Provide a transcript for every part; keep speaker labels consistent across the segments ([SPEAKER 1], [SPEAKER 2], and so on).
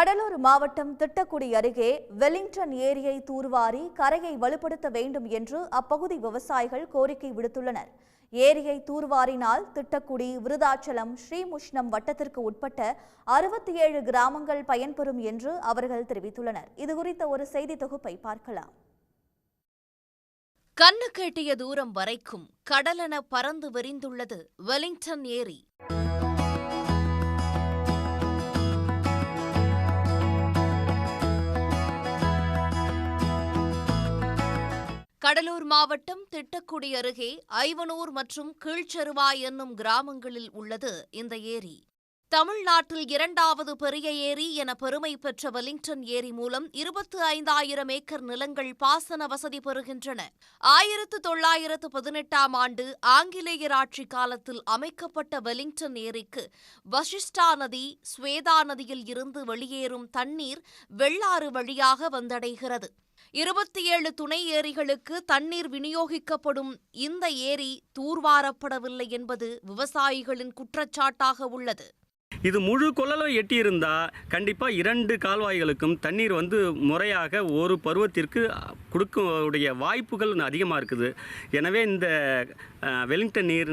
[SPEAKER 1] கடலூர் மாவட்டம் திட்டக்குடி அருகே வெலிங்டன் ஏரியை தூர்வாரி கரையை வலுப்படுத்த வேண்டும் என்று அப்பகுதி விவசாயிகள் கோரிக்கை விடுத்துள்ளனர் ஏரியை தூர்வாரினால் திட்டக்குடி விருதாச்சலம் ஸ்ரீமுஷ்ணம் வட்டத்திற்கு உட்பட்ட அறுபத்தி ஏழு கிராமங்கள் பயன்பெறும் என்று அவர்கள் தெரிவித்துள்ளனர் இதுகுறித்த ஒரு செய்தி தொகுப்பை பார்க்கலாம்
[SPEAKER 2] கண்ணு கேட்டிய தூரம் வரைக்கும் கடலென பறந்து விரிந்துள்ளது வெலிங்டன் ஏரி கடலூர் மாவட்டம் திட்டக்குடி அருகே ஐவனூர் மற்றும் கீழ்ச்செருவாய் என்னும் கிராமங்களில் உள்ளது இந்த ஏரி தமிழ்நாட்டில் இரண்டாவது பெரிய ஏரி என பெருமை பெற்ற வெலிங்டன் ஏரி மூலம் இருபத்து ஐந்தாயிரம் ஏக்கர் நிலங்கள் பாசன வசதி பெறுகின்றன ஆயிரத்து தொள்ளாயிரத்து பதினெட்டாம் ஆண்டு ஆங்கிலேயர் ஆட்சி காலத்தில் அமைக்கப்பட்ட வெலிங்டன் ஏரிக்கு வசிஷ்டா நதி ஸ்வேதா நதியில் இருந்து வெளியேறும் தண்ணீர் வெள்ளாறு வழியாக வந்தடைகிறது இருபத்தி ஏழு துணை ஏரிகளுக்கு தண்ணீர் விநியோகிக்கப்படும் இந்த ஏரி தூர்வாரப்படவில்லை என்பது விவசாயிகளின் குற்றச்சாட்டாக உள்ளது
[SPEAKER 3] இது முழு கொள்ளளவை எட்டியிருந்தால் கண்டிப்பாக இரண்டு கால்வாய்களுக்கும் தண்ணீர் வந்து முறையாக ஒரு பருவத்திற்கு உடைய வாய்ப்புகள் அதிகமாக இருக்குது எனவே இந்த வெலிங்டன் நீர்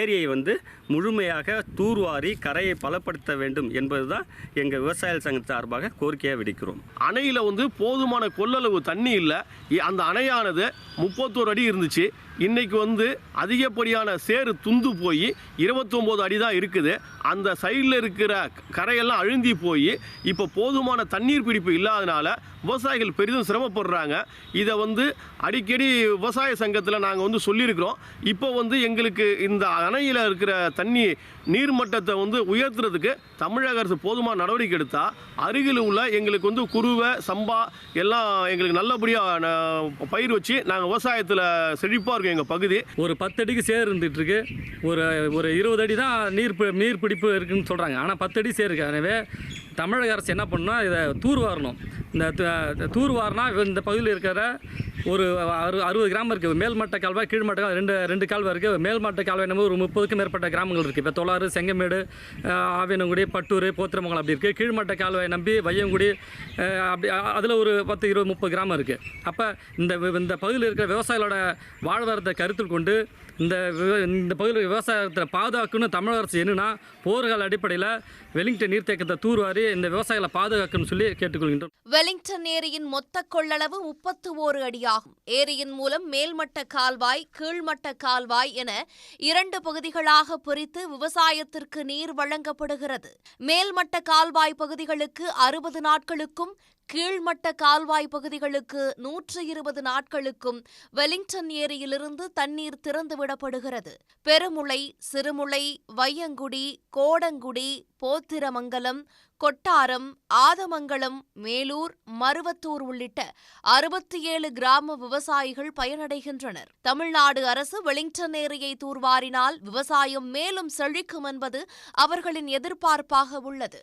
[SPEAKER 3] ஏரியை வந்து முழுமையாக தூர்வாரி கரையை பலப்படுத்த வேண்டும் என்பது தான் எங்கள் விவசாய சங்க சார்பாக கோரிக்கையாக விடுக்கிறோம்
[SPEAKER 4] அணையில் வந்து போதுமான கொள்ளளவு தண்ணி இல்லை அந்த அணையானது முப்பத்தோரு அடி இருந்துச்சு இன்றைக்கி வந்து அதிகப்படியான சேறு துந்து போய் இருபத்தொம்போது அடி தான் இருக்குது அந்த சைடில் இருக்கிற கரையெல்லாம் அழுந்தி போய் இப்போ போதுமான தண்ணீர் பிடிப்பு இல்லாதனால விவசாயிகள் பெரிதும் சிரமப்படுறாங்க இதை வந்து அடிக்கடி விவசாய சங்கத்தில் நாங்கள் வந்து சொல்லியிருக்கிறோம் இப்போ வந்து எங்களுக்கு இந்த அணையில் இருக்கிற தண்ணி நீர்மட்டத்தை வந்து உயர்த்துறதுக்கு தமிழக அரசு போதுமான நடவடிக்கை எடுத்தால் அருகில் உள்ள எங்களுக்கு வந்து குருவை சம்பா எல்லாம் எங்களுக்கு நல்லபடியாக பயிர் வச்சு நாங்கள் விவசாயத்தில் செழிப்பாக இருக்கும் எங்கள் பகுதி
[SPEAKER 5] ஒரு பத்து அடிக்கு சேர் இருந்துகிட்ருக்கு ஒரு ஒரு இருபது அடி தான் நீர் நீர் பிடிப்பு இருக்குன்னு சொல்கிறாங்க ஆனால் பத்தடி சேருக்கு எனவே தமிழக அரசு என்ன பண்ணால் இதை தூர்வாரணும் இந்த தூர்வார்னா இந்த பகுதியில் இருக்கிற ஒரு அறு அறுபது கிராமம் இருக்குது மேல்மட்ட கால்வாய் கீழ்மட்ட ரெண்டு ரெண்டு கால்வாய் இருக்குது மேல்மட்ட கால்வாய் நம்ம ஒரு முப்பதுக்கும் மேற்பட்ட கிராமங்கள் இருக்குது இப்போ தொளாறு செங்கமேடு ஆவியனங்குடி பட்டூர் போத்திரமங்கலம் அப்படி இருக்குது கீழ்மட்ட கால்வாய் நம்பி வையங்குடி அப்படி அதில் ஒரு பத்து இருபது முப்பது கிராமம் இருக்குது அப்போ இந்த இந்த பகுதியில் இருக்கிற விவசாயிகளோட வாழ்வாரத்தை கருத்தில் கொண்டு இந்த இந்த பகுதியில் விவசாயத்தை பாதுகாக்கணும்னு தமிழக அரசு என்னென்னா போர்கள் அடிப்படையில் வெலிங்டன் நீர்த்தேக்கத்தை தூர்வாரி இந்த விவசாயிகளை பாதுகாக்கணும்னு சொல்லி கேட்டுக்கொள்கின்றோம்
[SPEAKER 2] வெலிங்டன் ஏரியின் மொத்த கொள்ளளவு முப்பத்து ஓரு அடியாகும் ஏரியின் மூலம் மேல்மட்ட கால்வாய் கீழ்மட்ட கால்வாய் என இரண்டு பகுதிகளாக பிரித்து விவசாயத்திற்கு நீர் வழங்கப்படுகிறது மேல்மட்ட கால்வாய் பகுதிகளுக்கு அறுபது நாட்களுக்கும் கீழ்மட்ட கால்வாய் பகுதிகளுக்கு நூற்று இருபது நாட்களுக்கும் வெலிங்டன் ஏரியிலிருந்து தண்ணீர் திறந்துவிடப்படுகிறது பெருமுளை சிறுமுளை வையங்குடி கோடங்குடி போத்திரமங்கலம் கொட்டாரம் ஆதமங்கலம் மேலூர் மருவத்தூர் உள்ளிட்ட அறுபத்தி ஏழு கிராம விவசாயிகள் பயனடைகின்றனர் தமிழ்நாடு அரசு வெலிங்டன் ஏரியை தூர்வாரினால் விவசாயம் மேலும் செழிக்கும் என்பது அவர்களின் எதிர்பார்ப்பாக உள்ளது